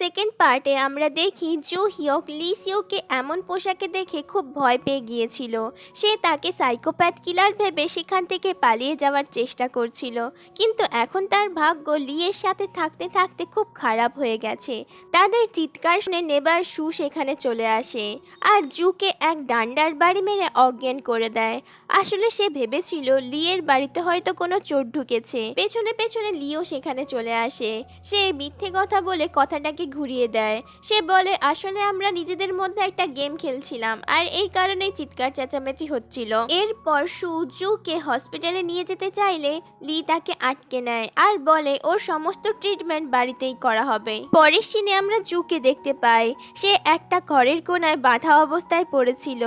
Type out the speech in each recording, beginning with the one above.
Second পার্টে আমরা দেখি জু হিয়ক লি সিওকে এমন পোশাকে দেখে খুব ভয় পেয়ে গিয়েছিল। সে তাকে সাইকোপ্যাথ কিলার ভেবে সেখান থেকে পালিয়ে যাওয়ার চেষ্টা করছিল। কিন্তু এখন তার ভাগ্য লিয়ের সাথে থাকতে থাকতে খুব খারাপ হয়ে গেছে। তাদের চিৎকার শুনে নেবার সু সেখানে চলে আসে। আর জুকে এক ডান্ডার বাড়ি মেরে অজ্ঞান করে দেয়। আসলে সে ভেবেছিল লিয়ের বাড়িতে হয়তো কোনো চোর ঢুকেছে। পেছনে পেছনে লিও সেখানে চলে আসে। সে মিথ্যে কথা বলে কথাটাকে ঘুরিয়ে দেয়। সে বলে, আসলে আমরা নিজেদের মধ্যে একটা গেম খেলছিলাম আর এই কারণে চিৎকার চেঁচামেচি হচ্ছিল। এরপর সু জুকে হসপিটালে নিয়ে যেতে চাইলে লি তাকে আটকে নেয় আর বলে, ওর সমস্ত ট্রিটমেন্ট বাড়িতেই করা হবে। পরের সিনে আমরা জুকে দেখতে পাই। সে একটা ঘরের কোনায় বাধা অবস্থায় পড়েছিল।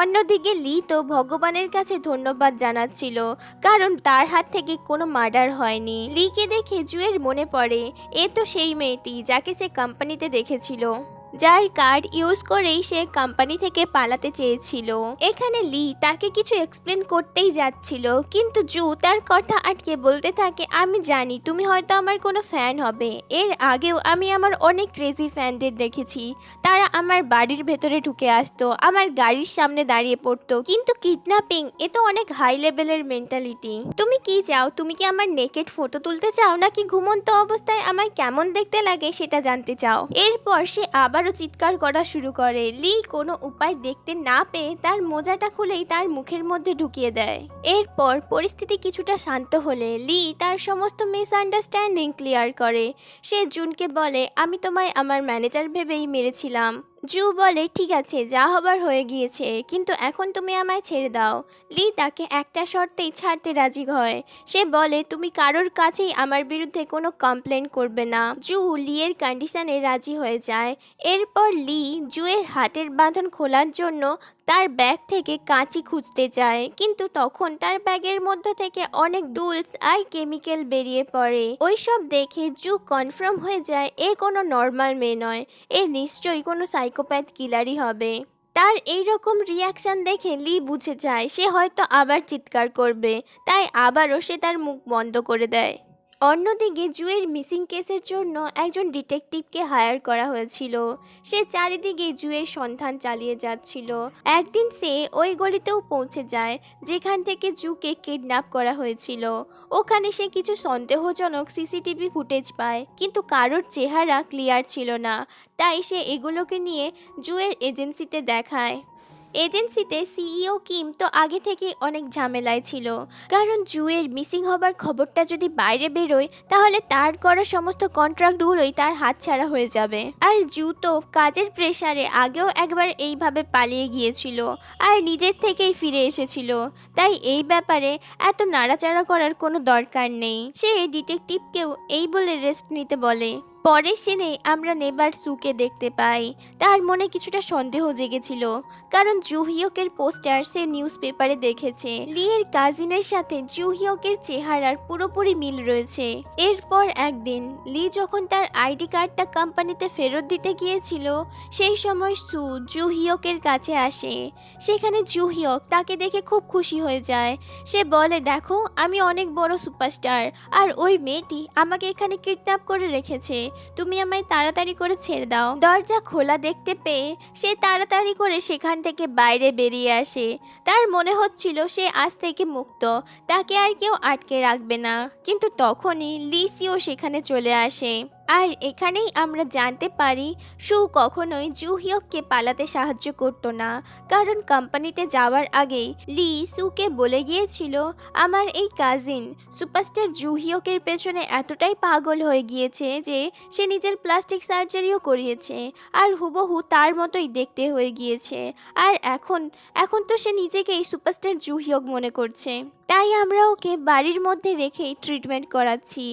অন্যদিকে লি তো ভগবানের কাছে ধন্যবাদ জানাচ্ছিল, কারণ তার হাত থেকে কোনো মার্ডার হয়নি। লিকে দেখে জুয়ের মনে পড়ে, এ তো সেই মেয়েটি যাকে সে কোম্পানিতে দেখেছিল। যার কার্ড ইউজ করেই সে কোম্পানি থেকে পালাতে চেয়েছিল। এখানে লি তাকে কিছু এক্সপ্লেন করতেই যাচ্ছিল, কিন্তু জু তার কথা আটকে বলতে থাকে, আমি জানি, তুমি হয়তো আমার কোনো ফ্যান হবে। এর আগেও আমি আমার অনেক ক্রেজি ফ্যানদের দেখেছি। তারা আমার বাড়ির ভেতরে ঢুকে আসতো, আমার গাড়ির সামনে দাঁড়িয়ে পড়তো, কিন্তু কিডন্যাপিং এ তো অনেক হাই লেভেলের মেন্টালিটি তুমি কি চাও, তুমি কি আমার নেকেট ফটো তুলতে চাও, নাকি ঘুমন্ত অবস্থায় আমার কেমন দেখতে লাগে সেটা জানতে চাও? এরপর সে আবারও চিৎকার করা শুরু করে। লি কোনো উপায় দেখতে না পেয়ে তার মোজাটা খুলেই তার মুখের মধ্যে ঢুকিয়ে দেয়। এরপর পরিস্থিতি কিছুটা শান্ত হলে লি তার সমস্ত মিসআন্ডারস্ট্যান্ডিং ক্লিয়ার করে। সে জুনকে বলে, আমি তোমায় আমার ম্যানেজার ভেবেই মেরেছিলাম। জু বলে, ঠিক আছে, যা হবার হয়ে গিয়েছে, কিন্তু এখন তুমি আমায় ছেড়ে দাও। লি তাকে একটা শর্তেই ছাড়তে রাজি হয়। সে বলে, তুমি কারোর কাছেই আমার বিরুদ্ধে কোনো কমপ্লেন করবে না। জু লিয়ের কন্ডিশনে রাজি হয়ে যায়। এরপর লি জুয়ের হাতের বাঁধন খোলার জন্য তার ব্যাগ থেকে কাঁচি খুঁজতে যায়, কিন্তু তখন তার ব্যাগের মধ্যে থেকে অনেক ডুলস আর কেমিক্যাল বেরিয়ে পড়ে। ওইসব দেখে জু কনফার্ম হয়ে যায়, এ কোনো নর্মাল মেয়ে নয়, এ নিশ্চয়ই কোনো সাইকোপ্যাথ কিলারই হবে। তার এই রকম রিয়াকশন দেখে লি বুঝে যায়, সে হয়তো আবার চিৎকার করবে, তাই আবারও সে তার মুখ বন্ধ করে দেয়। অন্যদিকে, জুয়ের মিসিং কেসের জন্য একজন ডিটেকটিভকে হায়ার করা হয়েছিল। সে চারিদিকে জুয়ের সন্ধান চালিয়ে যাচ্ছিল। একদিন সে ওই গলিতেও পৌঁছে যায়, যেখান থেকে জুকে কিডন্যাপ করা হয়েছিল। ওখানে সে কিছু সন্দেহজনক সিসিটিভি ফুটেজ পায়, কিন্তু কারোর চেহারা ক্লিয়ার ছিল না। তাই সে এগুলোকে নিয়ে জুয়ের এজেন্সিতে দেখায়। এজেন্সিতে সিইও কিম তো আগে থেকে অনেক ঝামেলায় ছিল। কারণ জুয়ের মিসিং হবার খবরটা যদি বাইরে বেরোয়, তাহলে তার করা সমস্ত কন্ট্রাক্টগুলোই তার হাতছাড়া হয়ে যাবে। আর জু তো কাজের প্রেসারে আগেও একবার এইভাবে পালিয়ে গিয়েছিল আর নিজের থেকেই ফিরে এসেছিল। তাই এই ব্যাপারে এত নাড়াচাড়া করার কোনো দরকার নেই। সে ডিটেকটিভকেও এই বলে রেস্ট নিতে বলে। পরের সিনে আমরা নেবার সুকে দেখতে পাই। তার মনে কিছুটা সন্দেহ জেগেছিল, কারণ জুহিয়কের পোস্টার সে নিউজ পেপারে দেখেছে। লিয়ের কাজিনের সাথে জুহিয়কের চেহারার পুরোপুরি মিল রয়েছে। এরপর একদিন, লি যখন তার আইডি কার্ডটা কোম্পানিতে ফেরত দিতে গিয়েছিল, সেই সময় সু জুহিয়কের কাছে আসে। সেখানে জুহিয়ক তাকে দেখে খুব খুশি হয়ে যায়। সে বলে, দেখো, আমি অনেক বড় সুপারস্টার, আর ওই মেয়েটি আমাকে এখানে কিডন্যাপ করে রেখেছে। তুমি আমায় তাড়াতাড়ি করে ছেড়ে দাও। দরজা খোলা দেখতে পেয়ে সে তাড়াতাড়ি করে সেখান থেকে বাইরে বেরিয়ে আসে। তার মনে হচ্ছিল সে আজ থেকে মুক্ত, তাকে আর কেউ আটকে রাখবে না। কিন্তু তখনই লিসিও সেখানে চলে আসে। আর এখানেই আমরা জানতে পারি সু কখনোই জুহিয়ককে পালাতে সাহায্য করতো না। কারণ কোম্পানিতে যাওয়ার আগেই লি সুকে বলে গিয়েছিল, আমার এই কাজিন সুপারস্টার জুহিয়কের পেছনে এতটাই পাগল হয়ে গিয়েছে যে সে নিজের প্লাস্টিক সার্জারিও করিয়েছে আর হুবহু তার মতোই দেখতে হয়ে গিয়েছে। আর এখন এখন তো সে নিজেকেই সুপারস্টার জুহিয়ক মনে করছে। তাই আমরা ওকে বাড়ির মধ্যে রেখেই ট্রিটমেন্ট করাচ্ছি।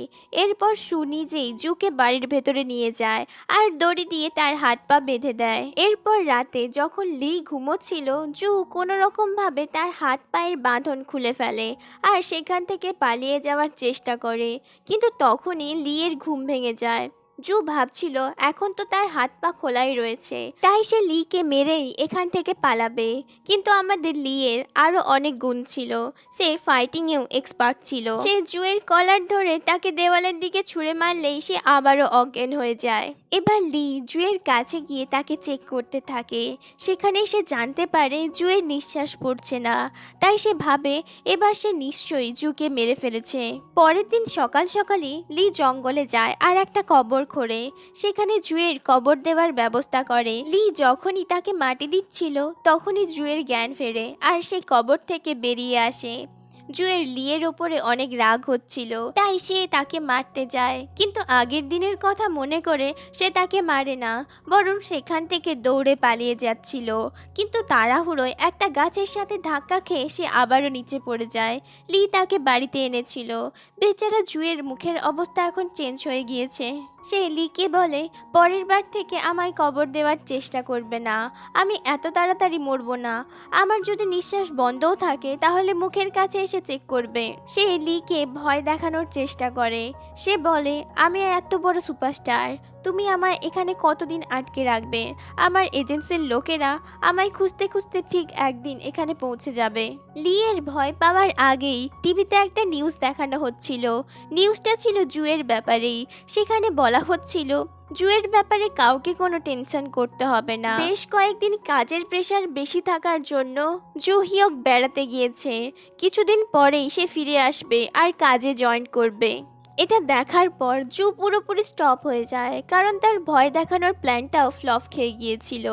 এরপর সু নিজেই জুকে বাড়ির ভেতরে নিয়ে যায় আর দড়ি দিয়ে তার হাত পা বেঁধে দেয়। এরপর রাতে যখন লি ঘুমোচ্ছিল, জু কোনো রকমভাবে তার হাত পায়ের বাঁধন খুলে ফেলে আর সেখান থেকে পালিয়ে যাওয়ার চেষ্টা করে। কিন্তু তখনই লিয়ের ঘুম ভেঙে যায়। জু ভাবছিল, এখন তো তার হাত পা খোলাই রয়েছে। তাই সে লিকে মেরেই এখান থেকে পালাবে। কিন্তু আমাদের লিয়ের আরও অনেক গুণ ছিল। সে ফাইটিংয়েও এক্সপার্ট ছিল। সে জুয়ের কলার ধরে তাকে দেওয়ালের দিকে ছুঁড়ে মারলেই সে আবারও অজ্ঞান হয়ে যায়। এবার লি জুয়ের কাছে গিয়ে তাকে চেক করতে থাকে। সেখানে সে জানতে পারে জুয়ের নিঃশ্বাস পড়ছে না। তাই সে ভাবে, এবার সে নিশ্চয়ই জুকে মেরে ফেলেছে। পরের দিন সকাল সকালই লি জঙ্গলে যায় আর একটা কবর খোঁড়ে সেখানে জুয়ের কবর দেওয়ার ব্যবস্থা করে। লি যখনই তাকে মাটি দিচ্ছিল, তখনই জুয়ের জ্ঞান ফেরে আর সে কবর থেকে বেরিয়ে আসে। জুয়ের লিয়ের ওপরে অনেক রাগ হচ্ছিল। তাই সে তাকে মারতে যায়। কিন্তু আগের দিনের কথা মনে করে সে তাকে মারে না, বরং সেখান থেকে দৌড়ে পালিয়ে যাচ্ছিল। কিন্তু তাড়াহুড়োয় একটা গাছের সাথে ধাক্কা খেয়ে সে আবারও নিচে পড়ে যায়। লি তাকে বাড়িতে এনেছিল। বেচারা জুয়ের মুখের অবস্থা এখন চেঞ্জ হয়ে গিয়েছে। সে লিকে বলে, পরের বার থেকে আমায় কবর দেওয়ার চেষ্টা করবে না। আমি এত তাড়াতাড়ি মরবো না। আমার যদি নিঃশ্বাস বন্ধও থাকে, তাহলে মুখের কাছে এসে চেক করবে। সে লিকে ভয় দেখানোর চেষ্টা করে। সে বলে আমি এত বড় সুপারস্টার তুমি আমায় এখানে কতদিন আটকে রাখবে? আমার এজেন্সির লোকেরা আমায় খুঁজতে খুঁজতে ঠিক একদিন এখানে পৌঁছে যাবে। লিয়ের ভয় পাওয়ার আগেই টিভিতে একটা নিউজ দেখানো হচ্ছিল। নিউজটা ছিল জুয়ের ব্যাপারেই। সেখানে বলা হচ্ছিল, জুয়ের ব্যাপারে কাউকে কোনো টেনশন করতে হবে না। বেশ কয়েকদিন কাজের প্রেশার বেশি থাকার জন্য জু হিয়ক বেড়াতে গিয়েছে। কিছুদিন পরেই সে ফিরে আসবে আর কাজে জয়েন করবে। এটা দেখার পর জু পুরোপুরি স্টপ হয়ে যায়, কারণ তার ভয় দেখানোর প্ল্যানটাও ফ্লপ খেয়ে গিয়েছিল।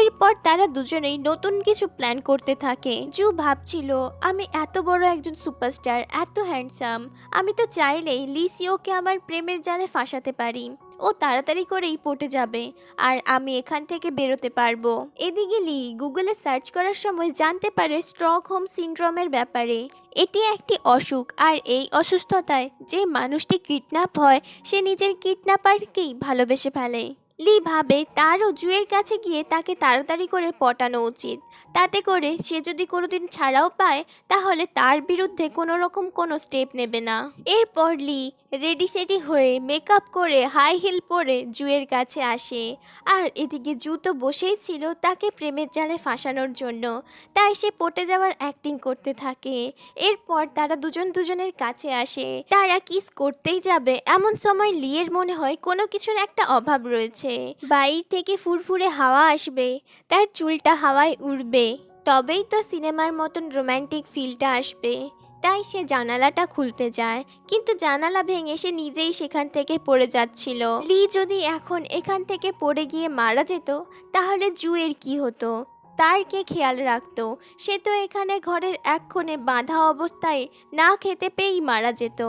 এরপর তারা দুজনেই নতুন কিছু প্ল্যান করতে থাকে। জু ভাবছিল, আমি এত বড় একজন সুপারস্টার এত হ্যান্ডসাম আমি তো চাইলেই লিসিওকে আমার প্রেমের জালে ফাঁসাতে পারি। ও তাড়াতাড়ি করেই পটে যাবে। আর আমি এখান থেকে বেরোতে পারব। এদিকে লি গুগলে সার্চ করার সময় জানতে পারে স্ট্রক হোম সিনড্রোমের ব্যাপারে। এটি একটি অসুখ, আর এই অসুস্থতায় যে মানুষটি কিডন্যাপ হয়, সে নিজের কিডন্যাপারকেই ভালোবেসে ফেলে। লি ভাবে তারও জুয়ের কাছে গিয়ে তাকে তাড়াতাড়ি করে পটানো উচিত। তাতে করে সে যদি কোনোদিন ছাড়াও পায়, তাহলে তার বিরুদ্ধে কোনো রকম কোনো স্টেপ নেবে না। এরপর লি রেডি সেডি হয়ে মেকআপ করে হাই হিল পরে জুয়ের কাছে আসে। আর এদিকে জু তো বসেই ছিল তাকে প্রেমের জালে ফাঁসানোর জন্য। তাই সে পটে যাওয়ার অ্যাক্টিং করতে থাকে। এরপর তারা দুজন দুজনের কাছে আসে। তারা কিস করতেই যাবে। এমন সময় লিয়ের মনে হয় কোনো কিছুর একটা অভাব রয়েছে। বাইর থেকে ফুরফুরে হাওয়া আসবে। তার চুলটা হাওয়ায় উড়বে। তবেই তো সিনেমার মতন রোম্যান্টিক ফিলটা আসবে। তাই সে জানালাটা খুলতে যায়। কিন্তু জানালা ভেঙে সে নিজেই সেখান থেকে পড়ে যাচ্ছিল। লি যদি এখন এখান থেকে পড়ে গিয়ে মারা যেত, তাহলে জুয়ের কি হতো? তার কে খেয়াল রাখত? সে তো এখানে ঘরের এক কোণে বাঁধা অবস্থায় না খেতে পেয়েই মারা যেত।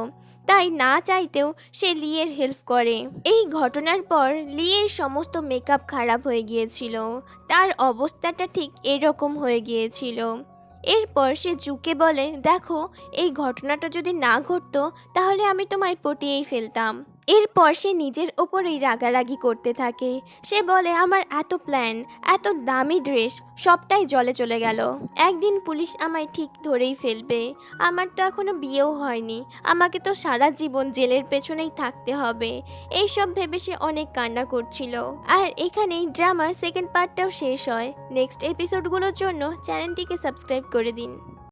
তাই না চাইতেও সে লিয়ের হেল্প করে। এই ঘটনার পর লিয়ের সমস্ত মেকআপ খারাপ হয়ে গিয়েছিল। তার অবস্থাটা ঠিক এরকম হয়ে গিয়েছিল। এরপর সে জুকে বলে, দেখো, এই ঘটনাটা যদি না ঘটতো, তাহলে আমি তোমায় পটিয়েই ফেলতাম। এরপর সে নিজের ওপরেই রাগারাগি করতে থাকে। সে বলে, আমার এত প্ল্যান এত দামি ড্রেস সবটাই জলে চলে গেল। একদিন পুলিশ আমায় ঠিক ধরেই ফেলবে। আমার তো এখনও বিয়েও হয়নি। আমাকে তো সারা জীবন জেলের পেছনেই থাকতে হবে। এই সব ভেবে সে অনেক কান্না করছিল। আর এখানেই ড্রামার সেকেন্ড পার্টটাও শেষ হয়। নেক্সট এপিসোডগুলোর জন্য চ্যানেলটিকে সাবস্ক্রাইব করে দিন।